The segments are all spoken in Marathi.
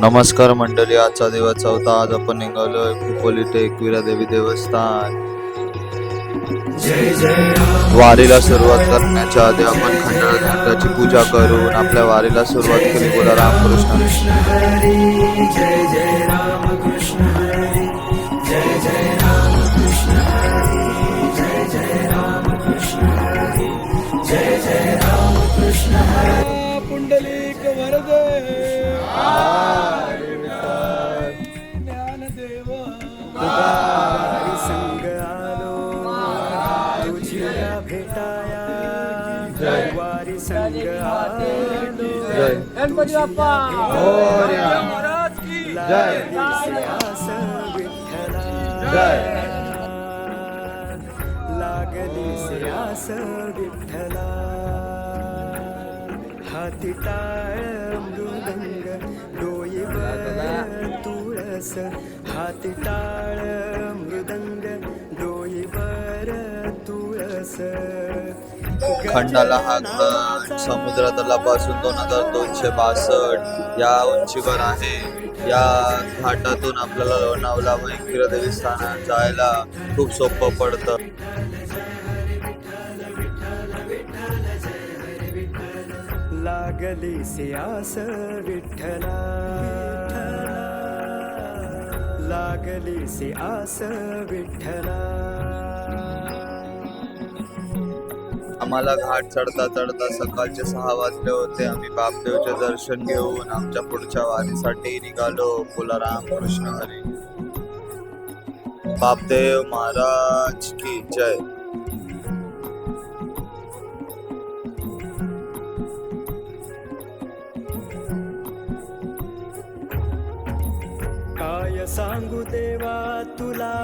नमस्कार मंडळी आजचा दिवस चौथा. आज आपण निघालोय खोपोली ते एकविरा देवी देवस्थान. वारीला सुरुवात करण्याच्या आधी आपण खंडाची घाटाची पूजा करून आपल्या वारीला सुरुवात केली. बोला रामकृष्ण. भेटाया। वारी संग गणपती बाप्पा! लागली से आस विठ्ठला। हाती टाळ मृदंग डोईवर तुळस हाती टाळ खंडाला हा खंड समुद्र तलापासून दोन हजार दोनशे बासष्ट या उंचीवर आहे. या घाटातून आपल्याला लोणावळा व एकविरा जायला खूप सोपं पडतं. लागली सियास विठ्ठला. लागली सियास विठ्ठला. आम्हाला घाट चढता चढता सकाळचे सहा वाजले होते. आम्ही बापदेवचे दर्शन घेऊन आमच्या पुढच्या वारीसाठी निघालो. बोला रामकृष्ण हरी. बापदेव महाराज की जय. काय सांगू देवा तुला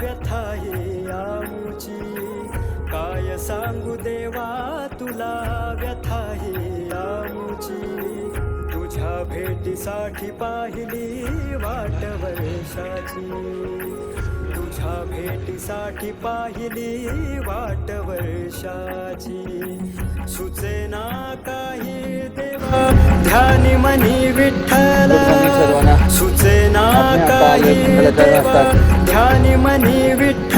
व्यथा हे आमुची सांगू देवा तुला व्यथा हे आमुची. तुझ्या भेटीसाठी पाहिली वाट वर्षाची. तुझ्या भेटीसाठी पाहिली वाट वर्षाची. सुचेना काही देवा ध्यानी मनी विठ्ठल. सुचेना काही देवा ध्यानी मनी विठ्ठल.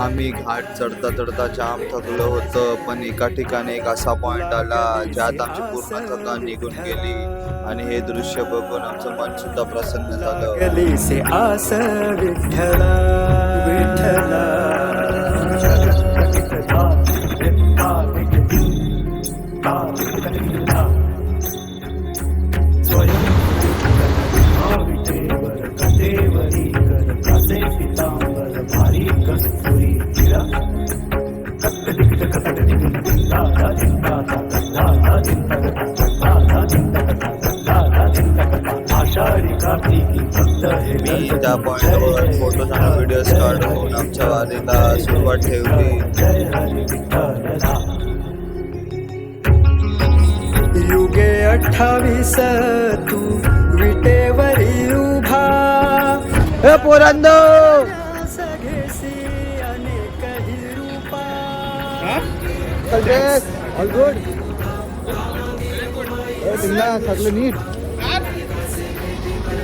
आम्ही घाट चढता चढता जाम थकलो होतं पण एका ठिकाणी एक असा पॉइंट आला ज्यात आमची पूर्ण थकान निघून गेली. आणि हे दृश्य बघून आमचं मन सुद्धा प्रसन्न झालं. मी त्या पॉइंटवर फ़ोटोज़ आणि व्हिडिओज काढून आमच्या वारीला सुरुवात ठेवली युगे अठ्ठावीस तू विटेवरी उभा ही ऑल गुड सगळं नीट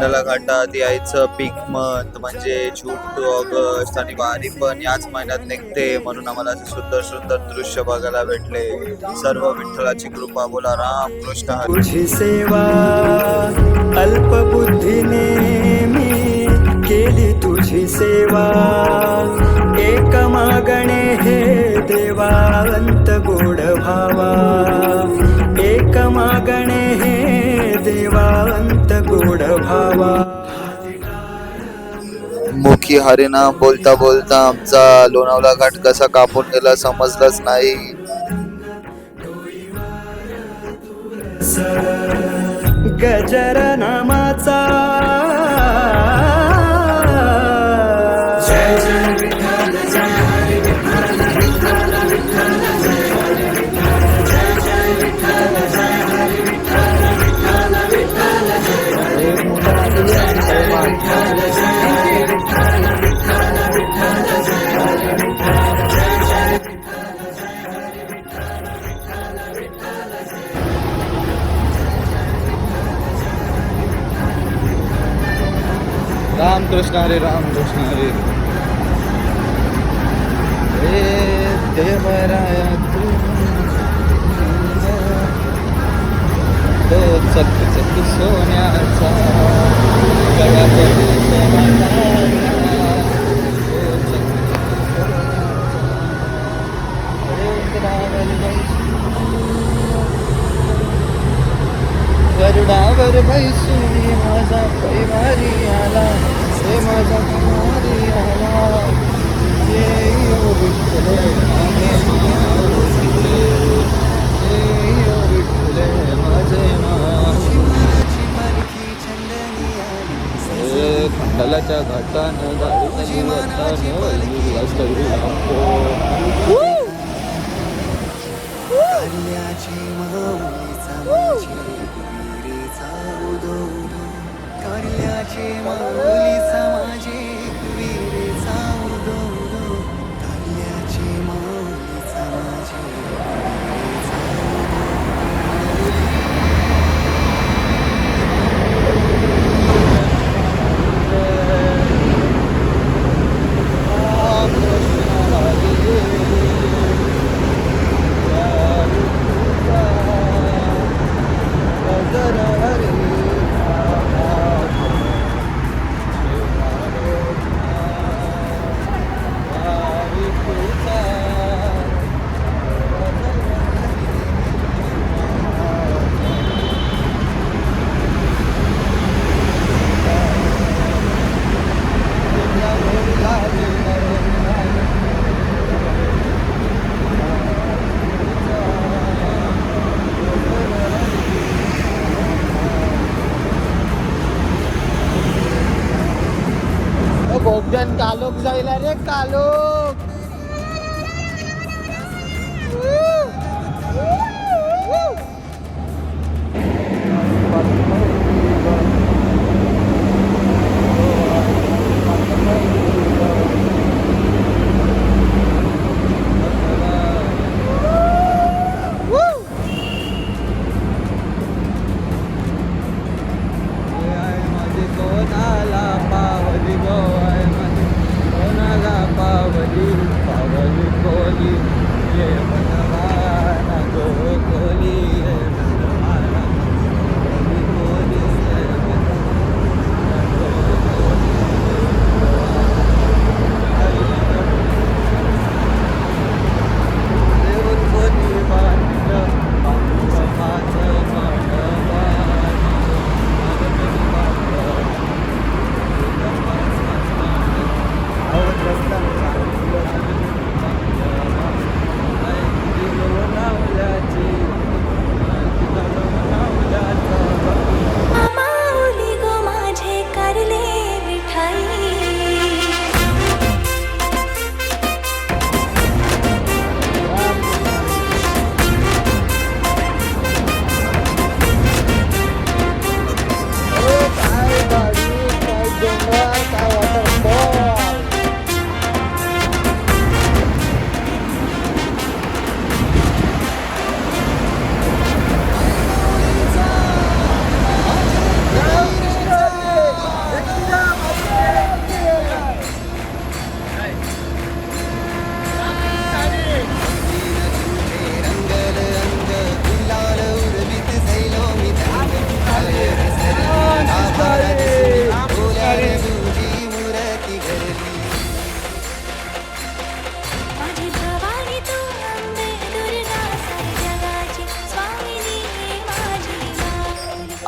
खंडाला घाटात यायचं पीक मंथ म्हणजे जून टू ऑगस्ट आणि वारी पण याच महिन्यात निघते म्हणून आम्हाला असे सुंदर सुंदर दृश्य बघायला भेटले. सर्व विठ्ठलाची कृपा बोला राम कृष्ण तुझी सेवा अल्पबुद्धीने मी केली तुझी सेवा दिवशी हरिनाम बोलता बोलता आमचा लोणावला घाट कसा कापून गेला समजलाच नाही. गजर नामाचा कृष्ण राम कृष्ण रे हे देवराय तो चक चक सोन्याचा. गणपती will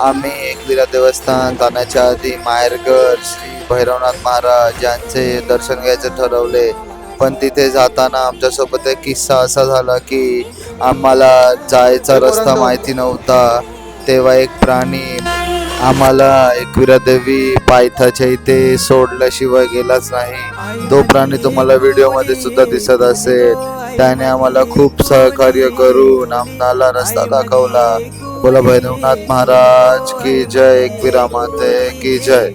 आम्ही एकविरा देवस्थान जाण्याच्या आधी माहेरगड श्री भैरवनाथ महाराज यांचे दर्शन घ्यायचे ठरवले. पण तिथे जाताना आमच्यासोबत एक किस्सा असा झाला की आम्हाला जायचा रस्ता माहिती नव्हता. तेव्हा एक प्राणी आम्हाला एकविरा देवी पायथाच्या इथे सोडल्याशिवाय गेलाच नाही. तो प्राणी तुम्हाला व्हिडिओमध्ये सुद्धा दिसत असेल. त्याने आम्हाला खूप सहकार्य करून आम्हाला रस्ता दाखवला. बोला भैरवनाथ महाराज की जय एकविरा माते की जय।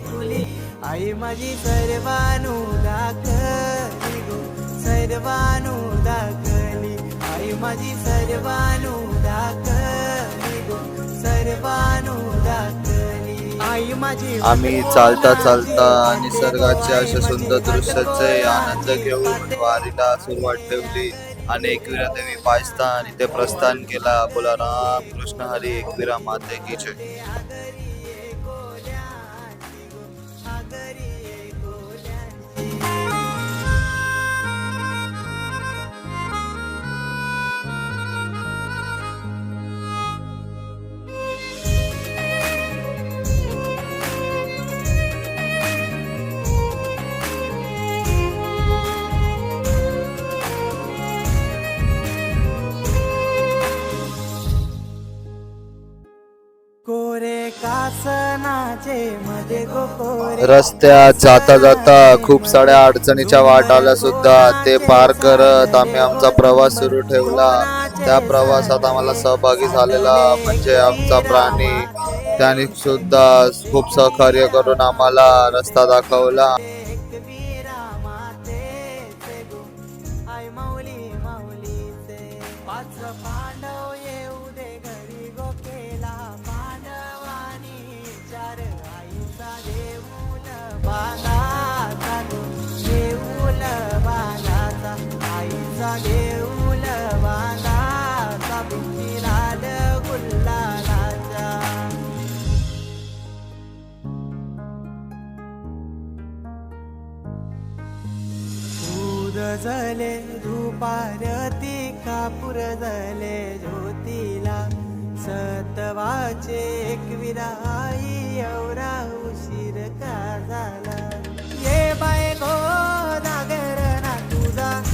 आई माझी सर्वानु दाखली गो सर्वानु दाखली आई माझी सर्वानु दाखली गो सर्वानु दाखली आई माझी आम्ही चालता चालता निसर्गाचे अशा सुंदर दृश्याचे आनंद घेऊन वारीला सुरुवात ठेवली. आणि एकविरा देवी पायस्थान इथे प्रस्थान केला बोला राम कृष्ण हरी एकविरा माते की जय रस्त्यात जाता जाता खूप साऱ्या अडचणीच्या वाट आल्या सुद्धा. ते पार करत आम्ही आमचा प्रवास सुरू ठेवला. त्या प्रवासात आम्हाला सहभागी झालेला म्हणजे आमचा प्राणी. त्याने सुद्धा खूप सहकार्य करून आम्हाला रस्ता दाखवला. बालाचा गो देऊल बालाचा आईचा देऊल बालाचा भिंतीलाल गुल्लालाचा दूध जले धुपारती कापूर झाले ज्योतीला सतवाचे एकविरा आई एवढा उशीर झाला. ये बाय गो नागर ना तुझा.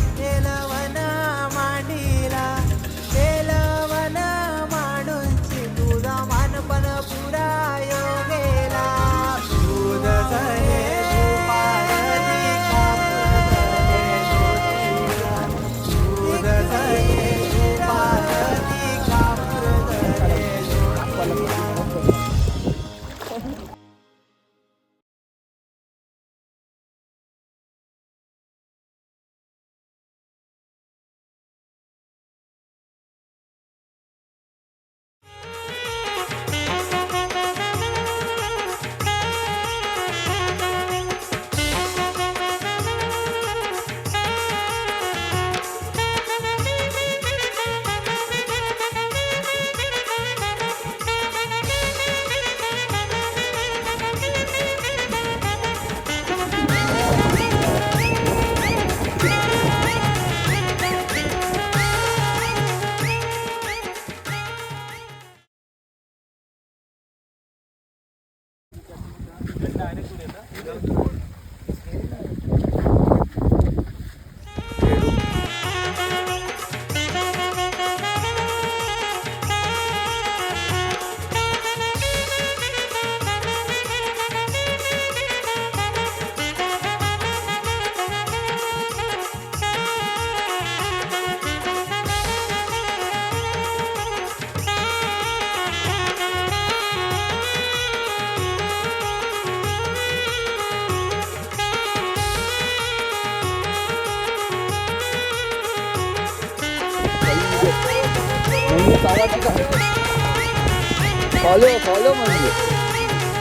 फॉलो फॉलो म्हणजे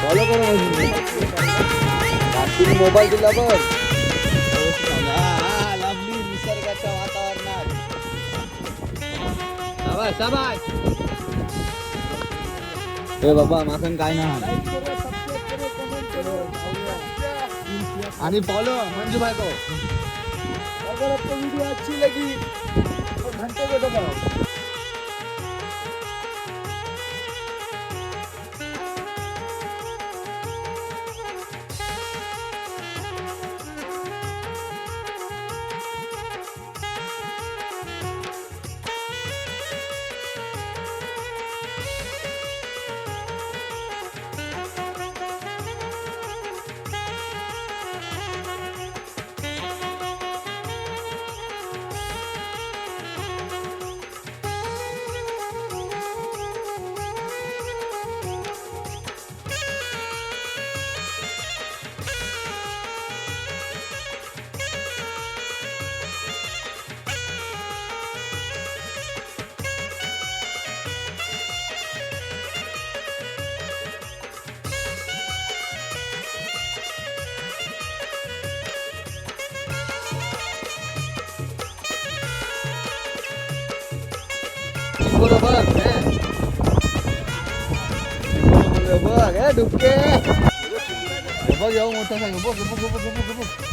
फॉलो करा म्हणजे तुम्ही मोबाईल दिला बघ निसर्गाच्या वातावरणात ए बाबा माकन काय ना आणि फॉलो मंजू बायको व्हिडिओ अच्छी लगी घंटे को दबाओ बोलो बघ बोलो, बोलो, बघ डुबके हे बघ एवढा मोठा सांग बघ बघ बघ बघ बघ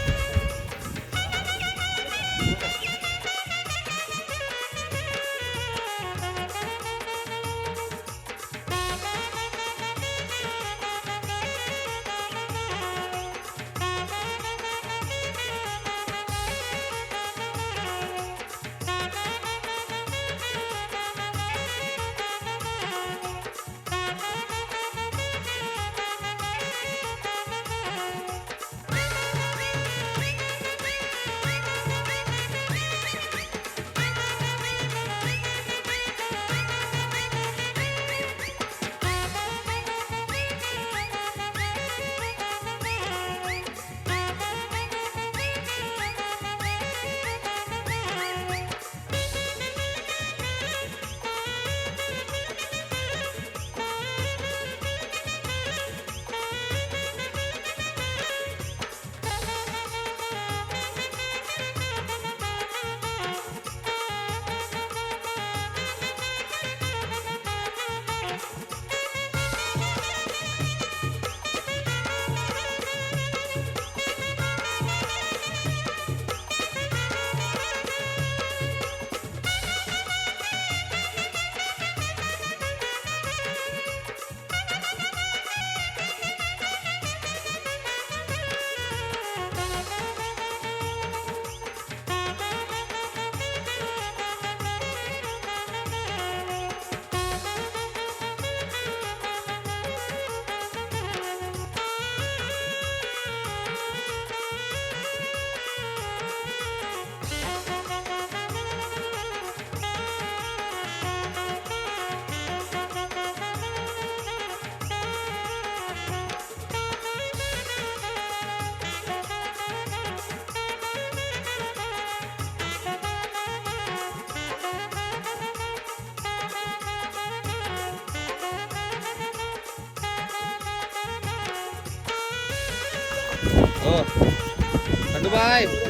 बघ हो